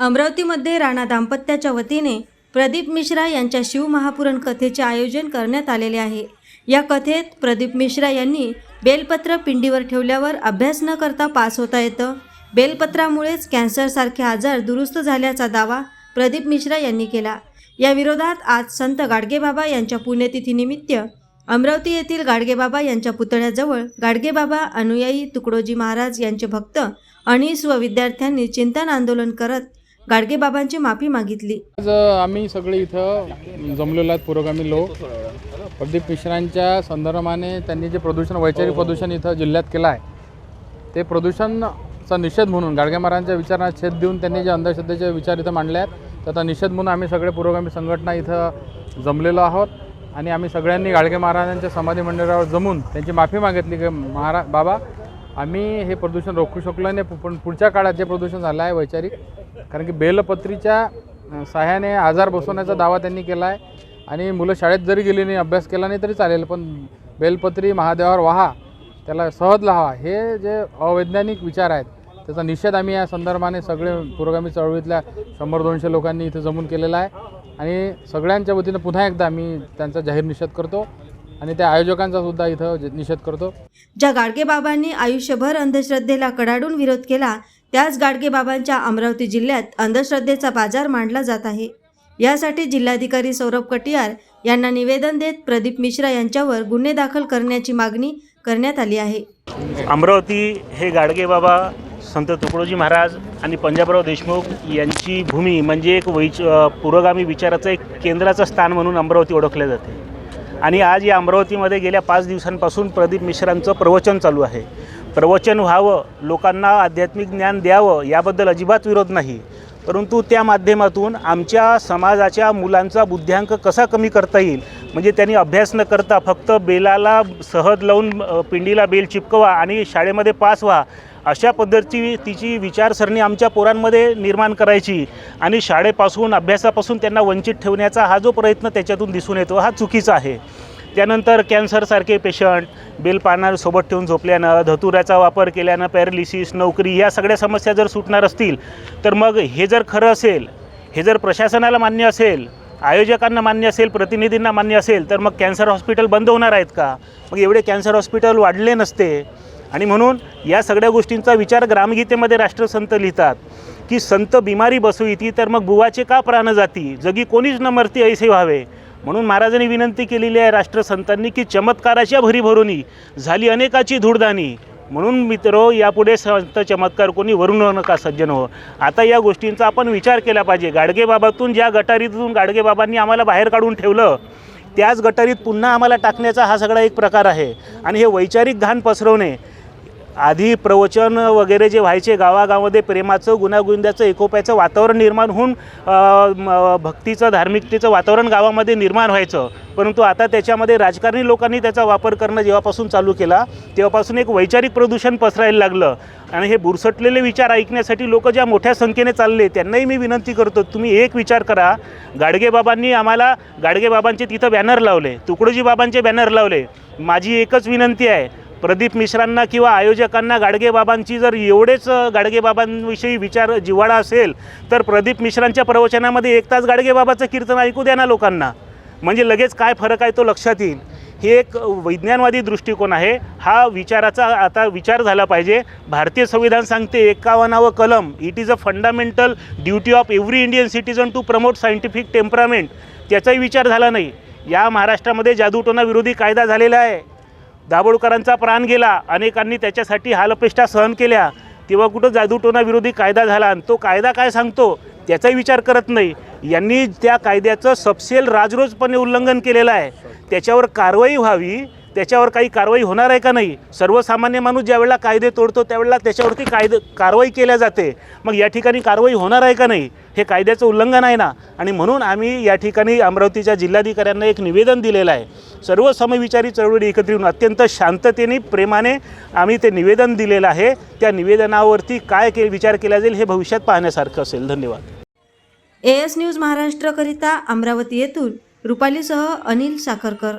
अमरावतीमध्ये राणा दाम्पत्याच्या वतीने प्रदीप मिश्रा यांच्या शिवमहापुरण कथेचे आयोजन करण्यात आलेले आहे. या कथेत प्रदीप मिश्रा यांनी बेलपत्र पिंडीवर ठेवल्यावर अभ्यास न करता पास होता येतं. बेलपत्रामुळेच कॅन्सरसारखे आजार दुरुस्त झाल्याचा दावा प्रदीप मिश्रा यांनी केला. या विरोधात आज संत गाडगेबाबा यांच्या पुण्यतिथीनिमित्त अमरावती येथील गाडगेबाबा यांच्या पुतळ्याजवळ गाडगेबाबा अनुयायी तुकडोजी महाराज यांचे भक्त अनिस व विद्यार्थ्यांनी चिंतन आंदोलन करत गाडगेबाबांची माफी मागितली. आज आम्ही सगळे इथं जमलेलो आहेत पुरोगामी लोक. प्रदीप मिश्रांच्या संदर्भाने त्यांनी जे प्रदूषण वैचारिक प्रदूषण इथं जिल्ह्यात केलं आहे ते प्रदूषणचा निषेध म्हणून गाडगे महाराजांच्या विचारांना छेद देऊन त्यांनी जे अंधश्रद्धेचे विचार इथं मांडले आहेत त्याचा निषेध म्हणून आम्ही सगळे पुरोगामी संघटना इथं जमलेलो आहोत. आणि आम्ही सगळ्यांनी गाडगे महाराजांच्या समाधी मंदिरावर जमून त्यांची माफी मागितली की महारा बाबा आम्ही हे प्रदूषण रोखू शकलो नाही पण पुढच्या काळात जे प्रदूषण झालं आहे वैचारिक कारण की बेलपत्रीच्या सहाय्याने आजार बसवण्याचा दावा त्यांनी केला आहे आणि मुलं शाळेत जरी गेली नाही अभ्यास केला नाही तरी चालेल पण बेलपत्री महादेवावर वाहा त्याला सहज लावा हे जे अवैज्ञानिक विचार आहेत त्याचा निषेध आम्ही या संदर्भाने सगळे पुरोगामी चळवळीतल्या शंभर दोनशे लोकांनी इथं जमून केलेला आहे. आणि सगळ्यांच्या वतीनं पुन्हा एकदा आम्ही त्यांचा जाहीर निषेध करतो. आणि त्या आयोजकांचा सुद्धा इथं निषेध करतो. ज्या गाडगेबाबांनी आयुष्यभर अंधश्रद्धेला कडाडून विरोध केला त्याच गाडगेबाबांच्या अमरावती जिल्ह्यात अंधश्रद्धेचा बाजार मांडला जात आहे. यासाठी जिल्हाधिकारी सौरभ कटियार यांना निवेदन देत प्रदीप मिश्रा यांच्यावर गुन्हे दाखल करण्याची मागणी करण्यात आली आहे. अमरावती हे गाडगेबाबा संत तुकडोजी महाराज आणि पंजाबराव देशमुख यांची भूमी म्हणजे एक वैच पुरोगामी विचाराचं एक केंद्राचं स्थान म्हणून अमरावती ओळखले जाते. आणि आज या अमरावतीमध्ये गेल्या पाच दिवसांपासून प्रदीप मिश्रांचं प्रवचन चालू आहे. प्रवचन व्हावं लोकांना आध्यात्मिक ज्ञान द्यावं याबद्दल अजिबात विरोध नाही. परंतु त्या माध्यमातून आमच्या समाजाच्या मुलांचा बुद्ध्यांक कसा कमी करता येईल म्हणजे त्यांनी अभ्यास न करता फक्त बेलाला सहज लावून पिंडीला बेल चिपकवा आणि शाळेमध्ये पास व्हा अशा पद्धतीची तिची विचारसरणी आमच्या पोरांमध्ये निर्माण करायची आणि शाळेपासून अभ्यासापासून त्यांना वंचित ठेवण्याचा हा जो प्रयत्न त्याच्यातून दिसून येतो हा चुकीचा आहे. त्यानंतर कॅन्सरसारखे पेशंट बेल पानार सोबत ठेवून झोपल्यानं धतुऱ्याचा वापर केल्यानं पॅरालिसिस नोकरी या सगळ्या समस्या जर सुटणार असतील तर मग हे जर खरं असेल हे जर प्रशासनाला मान्य असेल आयोजकांना मान्य असेल प्रतिनिधींना मान्य असेल तर मग कॅन्सर हॉस्पिटल बंद होणार आहेत का? मग एवढे कॅन्सर हॉस्पिटल वाढले नसते. आणि म्हणून या सगळ्या गोष्टींचा विचार ग्रामगीतेमध्ये राष्ट्रसंत लिहितात की संत बिमारी बसू इथे तर मग बुवाचे का प्राण जाती? जगी कोणीच न मरती ऐसे व्हावे? म्हणून महाराजांनी विनंती केलेली आहे राष्ट्रसंतांनी की चमत्काराच्या भरीभरूनी झाली अनेकाची धूडदाणी म्हणून मित्र यापुढे संत चमत्कार कोणी वरून नका सज्जन हो? आता या गोष्टींचा आपण विचार केला पाहिजे. गाडगेबाबातून ज्या गटारीतून गाडगेबाबांनी आम्हाला बाहेर काढून ठेवलं त्याच गटारीत पुन्हा आम्हाला टाकण्याचा हा सगळा एक प्रकार आहे. आणि हे वैचारिक घाण पसरवणे आधी प्रवचन वगैरे जे व्हायचे गावागावामध्ये प्रेमाचं गुणागुंद्याचं एकोप्याचं वातावरण निर्माण होऊन भक्तीचं धार्मिकतेचं वातावरण गावामध्ये निर्माण व्हायचं. परंतु आता त्याच्यामध्ये राजकारणी लोकांनी त्याचा वापर करणं जेव्हापासून चालू केला तेव्हापासून एक वैचारिक प्रदूषण पसरायला लागलं. आणि हे बुरसटलेले विचार ऐकण्यासाठी लोक ज्या मोठ्या संख्येने चालले त्यांनाही मी विनंती करतो तुम्ही एक विचार करा. गाडगेबाबांनी आम्हाला गाडगेबाबांचे तिथं बॅनर लावले तुकडोजी बाबांचे बॅनर लावले. माझी एकच विनंती आहे प्रदीप मिश्रांना किंवा आयोजकांना गाडगेबाबांची जर एवढेच गाडगेबाबांविषयी विचार जिव्हाळा असेल तर प्रदीप मिश्रांच्या प्रवचनामध्ये एक तास गाडगेबाबाचं कीर्तन ऐकू द्या ना लोकांना. म्हणजे लगेच काय फरक आहे तो लक्षात येईल. हे एक वैज्ञानवादी दृष्टिकोन आहे. हा विचाराचा आता विचार झाला पाहिजे. भारतीय संविधान सांगते एकावन्नावं कलम it is a fundamental duty of every Indian citizen to promote scientific temperament त्याचाही विचार झाला नाही. या महाराष्ट्रामध्ये जादूटोना विरोधी कायदा झालेला आहे. दाभोळकरांचा प्राण गेला. अनेकांनी त्याच्यासाठी हालपेष्टा सहन केल्या. तेव्हा कुठं जादूटोना विरोधी कायदा झाला आणि तो कायदा काय सांगतो? त्याचाही विचार करत नाही. यांनी त्या कायद्याचं सपशेल राजरोजपणे उल्लंघन केलेलं आहे. त्याच्यावर कारवाई व्हावी त्याच्यावर काही कारवाई होणार आहे का नाही? सर्वसामान्य माणूस ज्यावेळेला कायदे तोडतो त्यावेळेला त्याच्यावरती कायदे कारवाई केल्या जाते. मग या ठिकाणी कारवाई होणार आहे का नाही? हे कायद्याचं उल्लंघन आहे ना? आणि म्हणून आम्ही या ठिकाणी अमरावतीच्या जिल्हाधिकाऱ्यांना एक निवेदन दिलेलं आहे. सर्व समविचारी चळवळी एकत्र येऊन अत्यंत शांततेने प्रेमाने आम्ही ते निवेदन दिलेलं आहे. त्या निवेदनावरती काय के विचार केला जाईल हे भविष्यात पाहण्यासारखं असेल. धन्यवाद. ए एस न्यूज महाराष्ट्रकरिता अमरावती येथून रुपालीसह अनिल साखरकर.